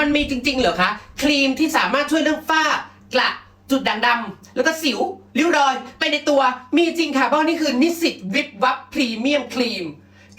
มันมีจริงๆเหรอคะ ครีมที่สามารถช่วยเรื่องฝ้ากระจุดด่างดำแล้วก็สิวริ้วรอยไปในตัวมีจริงค่ะเพราะนี่คือนิสิตวิบวับพรีเมียมครีม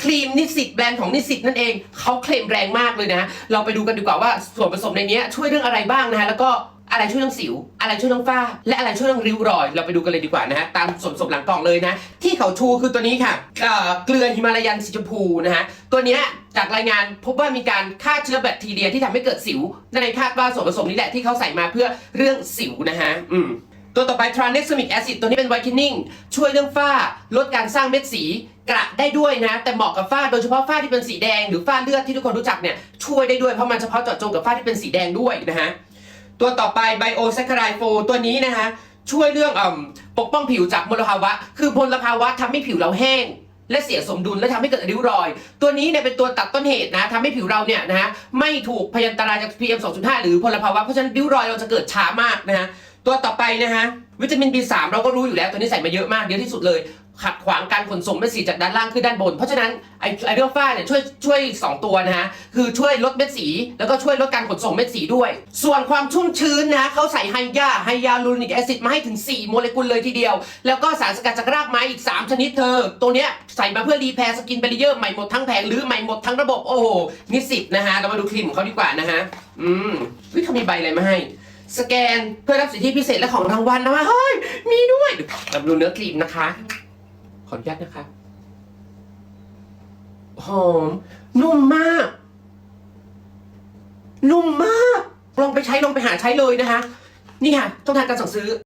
ครีมนิสิตแบรนด์ของนิสิตนั่นเองเขาเคลมแรงมากเลยนะ เราไปดูกันดีกว่าว่าส่วนผสมในนี้ช่วยเรื่องอะไรบ้างนะฮะแล้วก็ อะไรช่วยเรื่องสิว อะไรช่วยเรื่องฝ้า และอะไรช่วยเรื่องริ้วรอย เราไปดูกันเลยดีกว่านะฮะตามส่วนผสมหลังกล่องเลยนะ ที่เขาชูคือตัวนี้ค่ะเอ่อเกลือฮิมาลายันสีชมพูนะฮะตัวเนี้ยจากรายงานพบว่ามีการฆ่าเชื้อแบคทีเรียที่ทำให้เกิดสิวนั่นเองคาดว่าส่วนผสมนี้แหละที่เขาใส่มาเพื่อเรื่องสิวนะฮะอืมตัวต่อไป tranexamic acid ตัวนี้เป็น whitening ช่วยเรื่องฝ้า ลดการสร้างเม็ดสีกระได้ด้วยนะ แต่เหมาะกับฝ้าโดยเฉพาะฝ้าที่เป็นสีแดง หรือฝ้าเลือดที่ทุกคนรู้จักเนี่ยช่วยได้ด้วยเพราะมันเฉพาะเจาะจงกับฝ้าที่เป็นสีแดงด้วยนะฮะ ตัวต่อไป biosaccharide 4ตัวนี้นะฮะช่วยเรื่องอปกป้องผิวจากมลภาวะ คือมลภาวะทำให้ผิวเราแห้ง และเสียสมดุลและทำให้เกิดริ้วรอย ตัวนี้เนี่ยเป็นตัวตัดต้นเหตุนะทำให้ผิวเราเนี่ยนะฮะไม่ถูกพยันตรายจาก PM 2.5 หรือพลภาวะ เพราะฉะนั้นริ้วรอยเราจะเกิดช้ามากนะฮะตัวต่อไปนะฮะวิตามิน B3 เราก็รู้อยู่แล้วตัวนี้ใส่มาเยอะมากเยอะที่สุดเลย ขัดขวางการขนส่งเม็ดสีจากด้านล่างขึ้นด้านบน เพราะฉะนั้นไอไอเรื่องฝ้าเนี่ยช่วยช่วย 2 ตัวนะฮะคือช่วยลดเม็ดสี แล้วก็ช่วยลดการขนส่งเม็ดสีด้วย ส่วนความชุ่มชื้นนะเขาใส่ไฮยาไฮยาลูริกแอซิดมาให้ถึง 4 โมเลกุลเลยทีเดียว แล้วก็สารสกัดจากรากไม้อีก 3 ชนิดเธอ ตัวเนี้ยใส่มาเพื่อรีแพร์สกินเบรีเยอร์ใหม่หมดทั้งแผงหรือใหม่หมดทั้งระบบโอ้โหนิสิตนะฮะเรามาดูครีมของเขาดีกว่านะฮะอืมวิเขามีใบอะไรมาให้สแกนเพื่อรับสิทธิพิเศษและของรางวัลนะว่าเฮ้ยมีด้วยเราดูเนื้อครีมนะคะ ออนุญาตนะคะ หอม นุ่มมาก นุ่มมาก ลองไปใช้ลองไปหาใช้เลยนะคะ นี่ค่ะต้องทานการสั่งซื้อ